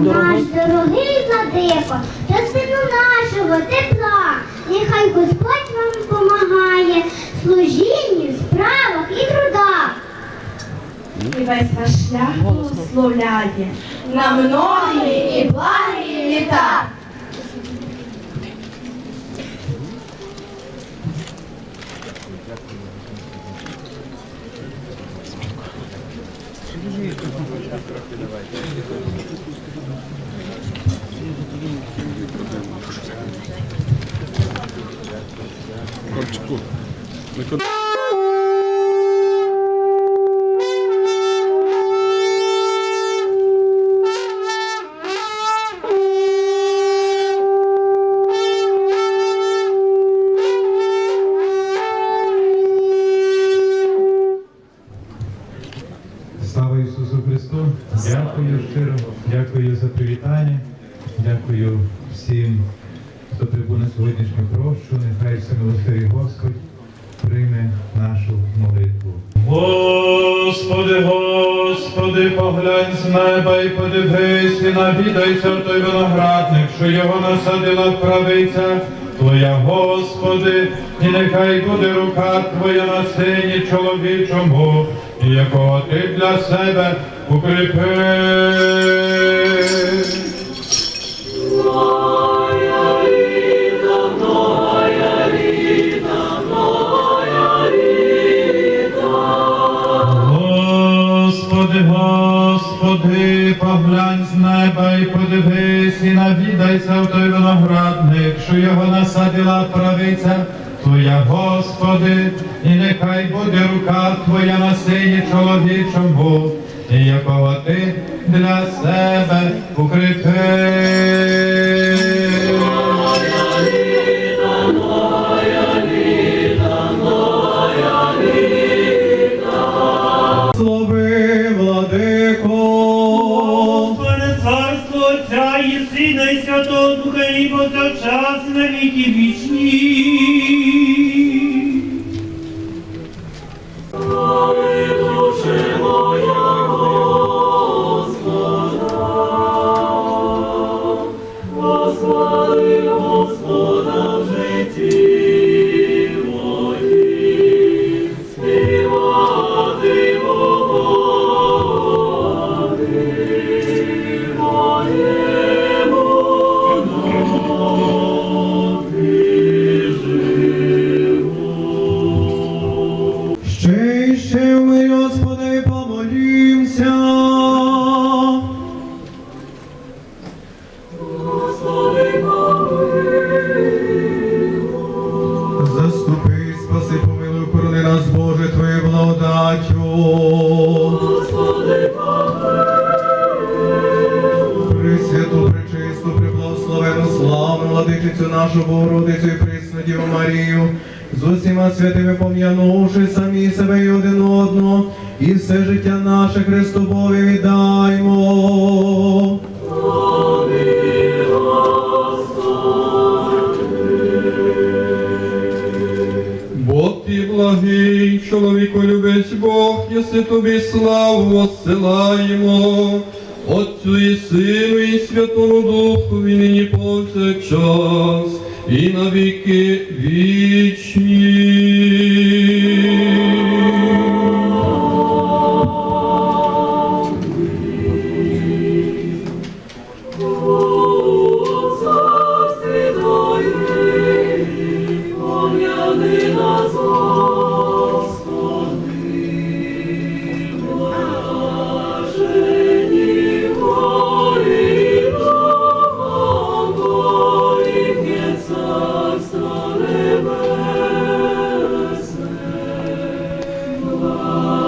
наш дорогий владико, частину нашого тепла, нехай Господь вам помагає в служінні, справах і трудах. І весь ваш шлях благословляє на многі і благі літа. Корчику. Ми куди? Хто прибув на сьогоднішню прощу. Нехай всемилостивий Господь прийме нашу молитву. Господи, Господи, поглянь з неба і подивись, і навідайся той виноградник, що його насадила правиця Твоя, Господи, і нехай буде рука Твоя на сині чоловічому, якого Ти для себе укріпиш. Господи, поглянь з неба і подивись, і навідайся в той виноградник, що його насадила правиця Твоя, Господи, і нехай буде рука Твоя на сині чоловічому, і якого Ти для себе укріпиш. Слави, Духа владичицю нашу Богородицю і присну Діву Марію, з усіма святими пом'янувши самі себе і один одного, і все життя наше Христу Богу віддаймо. Бог ти благий, чоловіку любець Бог, єси тобі славу посилаємо. Отцю і Сину, і Святому Духу, і нині повсякчас, і на віки вічні. Lord.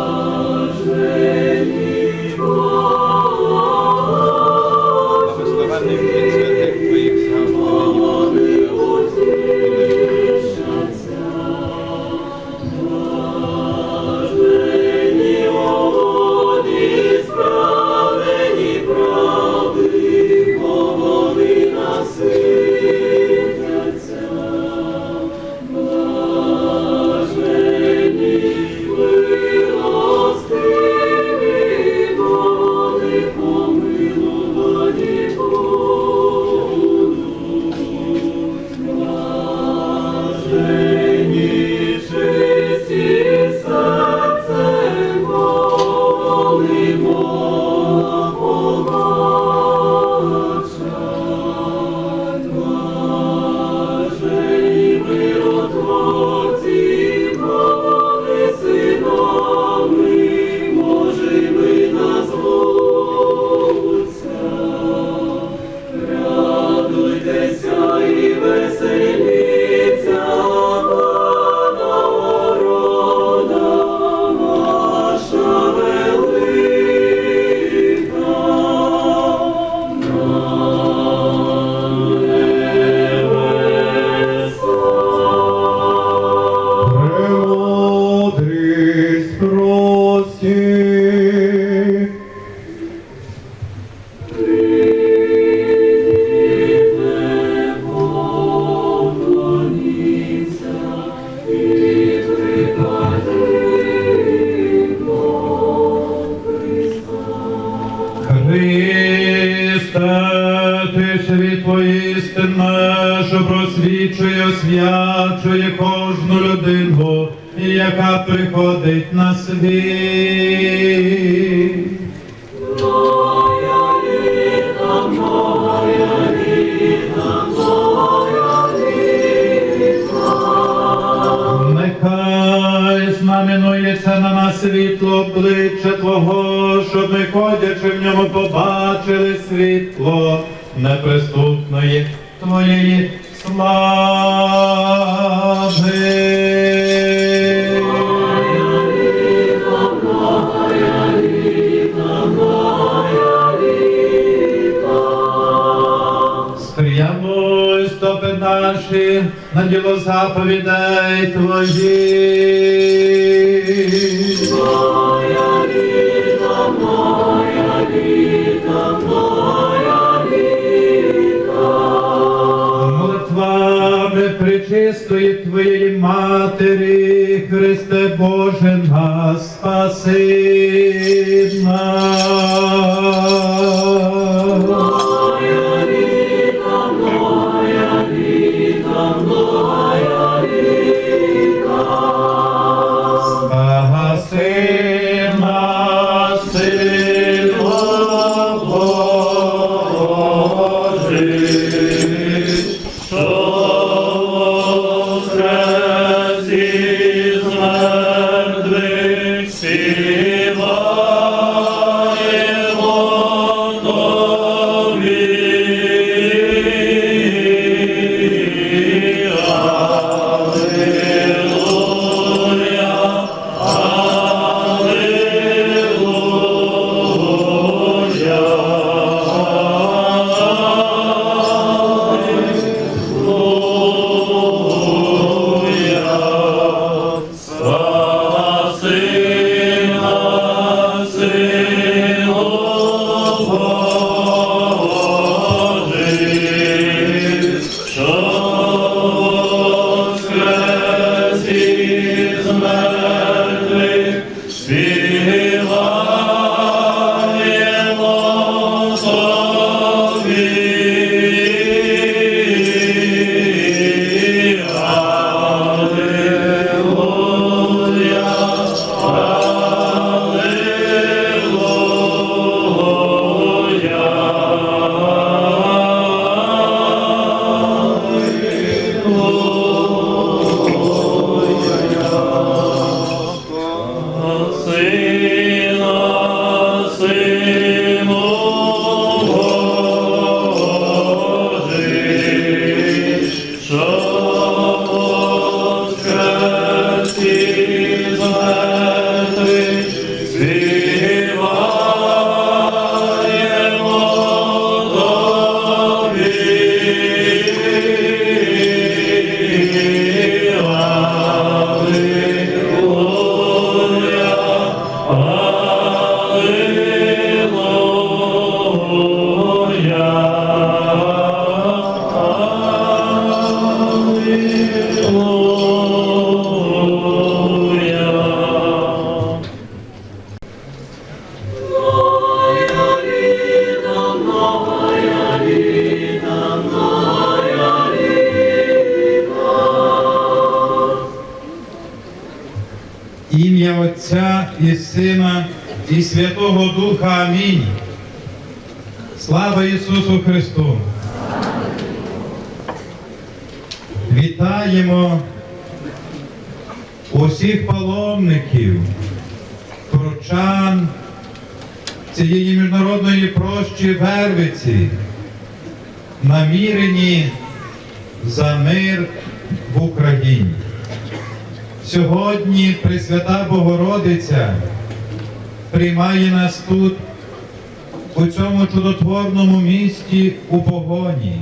Нехай знаменується на нас світло обличчя Твого, щоб ми ходячи в ньому побачили світло неприступної Твоєї слави. Наші на діло заповідей Твоїх. Причистої Твоєї і Святого Духа. Амінь. Слава Ісусу Христу! Вітаємо усіх паломників, прочан цієї міжнародної прощі Вервиці, намірені за мир в Україні. Сьогодні Пресвята Богородиця приймає нас тут, у цьому чудотворному місті у погоні,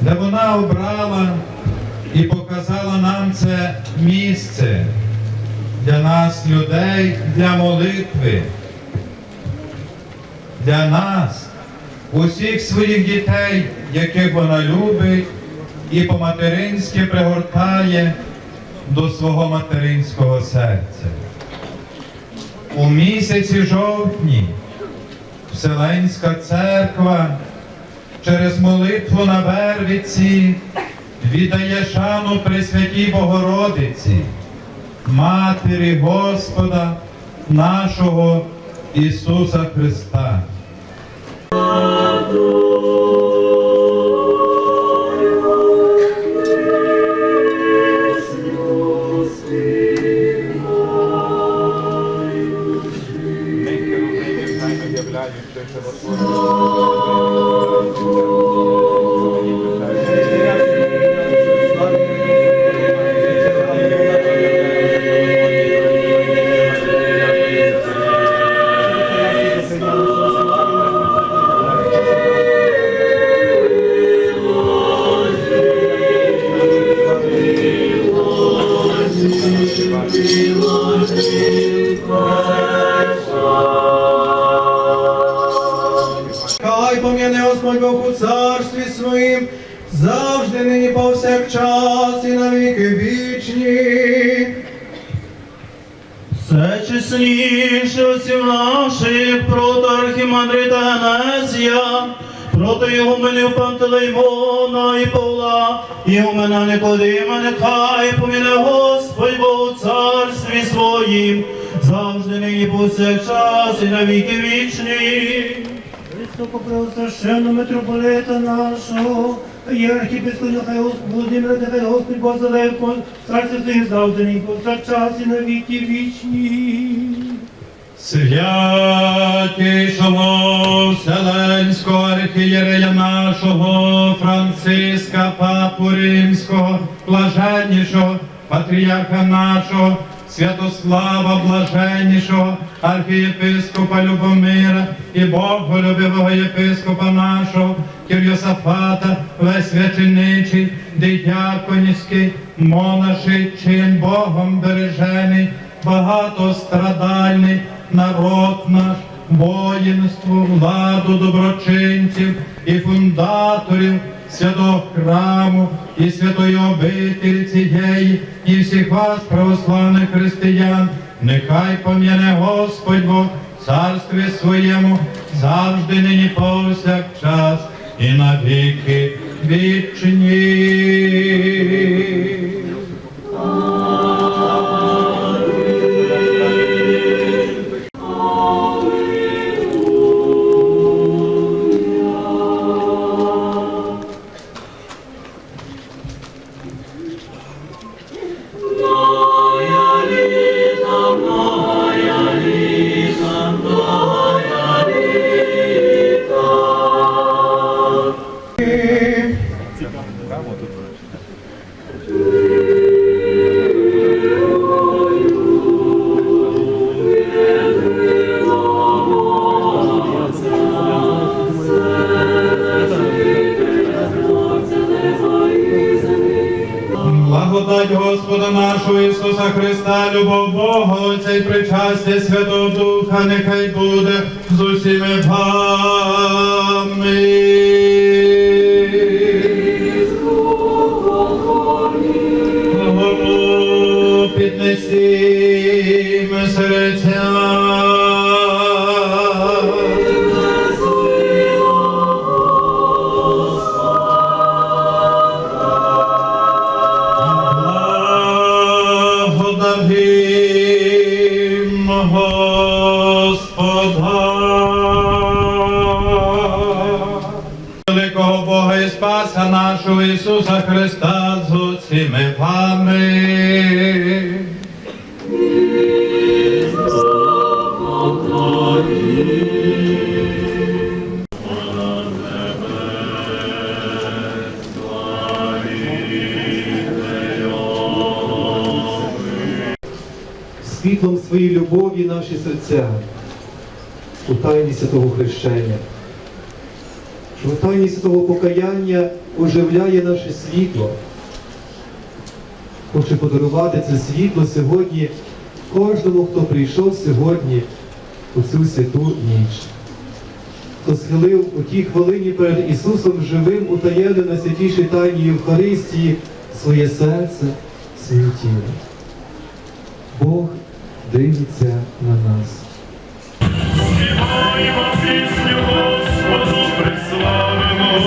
де вона обрала і показала нам це місце для нас, людей, для молитви, для нас, усіх своїх дітей, яких вона любить і по-материнськи пригортає до свого материнського серця. У місяці жовтні Вселенська церква через молитву на Вервиці віддає шану Пресвятій Богородиці, Матері Господа нашого Ісуса Христа. Хай завжди нині повсякчас і на віки вічні. Все чесніше осів наших проти архімандрита Генезія, проти його милів Пантелеймона і Павла, і у мене Никодима, нехай поміне Господь Бог у царстві своїм, завжди нині повсякчас і на віки вічні. Високопреосвященного митрополита нашого, і архіпископа нехай Володимира, нехай Господь Бог царство своїх завжди, нині повсякчас і на віки вічні. Святішого Вселенського архієрея нашого Франциска Папу Римського, блаженнішого патріарха нашого, Святослава блаженнішого, архієпископа Любомира і Боголюбивого єпископа нашого, Кирйосафата, весь священичий, дияконівський, монаший, чин Богом бережений, багатострадальний народ наш, воїнство, владу доброчинців і фундаторів святого храму і святої обителі цієї, і всіх вас, православних християн, нехай пом'яне Господь Бог царстві своєму, завжди нині повсякчас і навіки вічні. Ісуса Христа, любов Бога, Отця і причастя Святого Духа, нехай буде з усіми вами. Ісуса Христа з усіми вами. Світлом своєї любові наші серця у тайні святого хрещення. В тайні святого покаяння оживляє наше світло. Хочу подарувати це світло сьогодні кожному, хто прийшов сьогодні у цю святу ніч. Хто схилив у тій хвилині перед Ісусом живим утаєне на святішій тайні Євхаристії своє серце, своє тіло. Бог дивиться на нас. Співаємо пісню Господу приславимо,